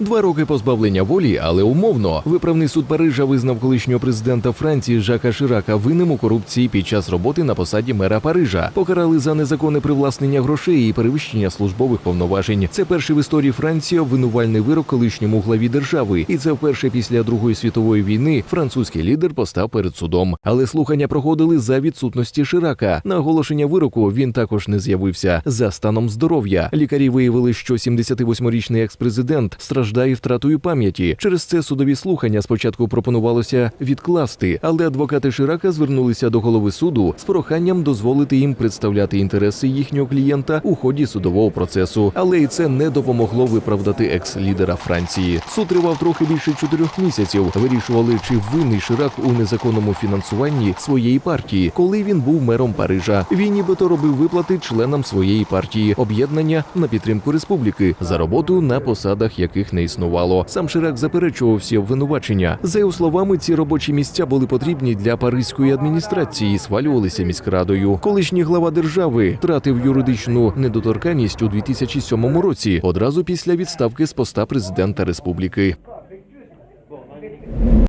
Два роки позбавлення волі, але умовно. Виправний суд Парижа визнав колишнього президента Франції Жака Ширака винним у корупції під час роботи на посаді мера Парижа. Покарали за незаконне привласнення грошей і перевищення службових повноважень. Це перший в історії Франції обвинувальний вирок колишньому главі держави, і це вперше після Другої світової війни французький лідер постав перед судом. Але слухання проходили за відсутності Ширака. На оголошення вироку він також не з'явився за станом здоров'я. Лікарі виявили, що 78-річний екс-президент страждає втратою пам'яті. Через це судові слухання спочатку пропонувалося відкласти, але адвокати Ширака звернулися до голови суду з проханням дозволити їм представляти інтереси їхнього клієнта у ході судового процесу. Але і це не допомогло виправдати екс-лідера Франції. Суд тривав трохи більше чотирьох місяців. Вирішували, чи винний Ширак у незаконному фінансуванні своєї партії, коли він був мером Парижа. Він нібито робив виплати членам своєї партії об'єднання на підтримку республіки за роботу на посадах, яких не існувало. Сам Ширак заперечував всі обвинувачення. За його словами, ці робочі місця були потрібні для паризької адміністрації, і схвалювалися міськрадою. Колишній глава держави втратив юридичну недоторканність у 2007 році, одразу після відставки з поста президента республіки.